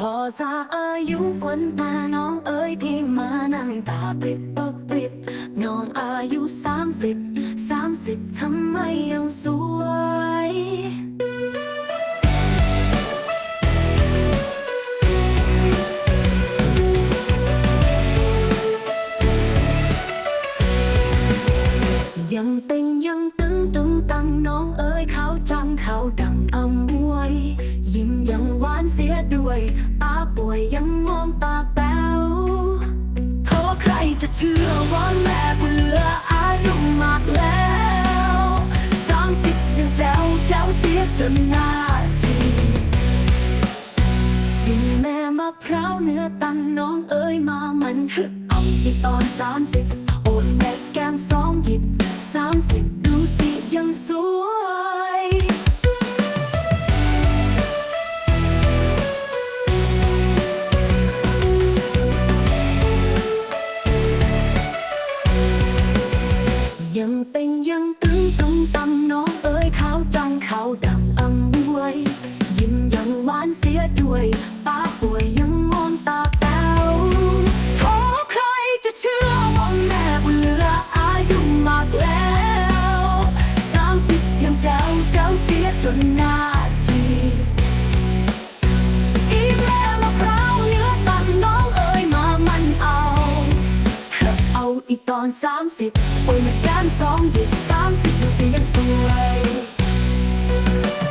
พอสาอายุควันตาน้องเอ๋ยพี่มานั่งตาปริบปปริบน้องอายุสามสิบสามสิบทำไมยังสวยยังเต็งยังตึงตึงตังน้องเอ๋ยเขาจังเขาดัง เสียด้วย ตาป่วยยังมองตาแป๋วโทษใครจะเชื่อว่าแม่เบื่ออายุมากแล้วสามสิบยังแจ๋วแจ๋วเสียจนหน้าจีบดินแม่มะพร้าวเนื้อตันน้องเอ้ยมามันฮึเอาอีกตอนสามสิบ ยังเต็ง อนสามสิบป่วยเหมือนกันสองหยิบสามสิบดูสิยังสวย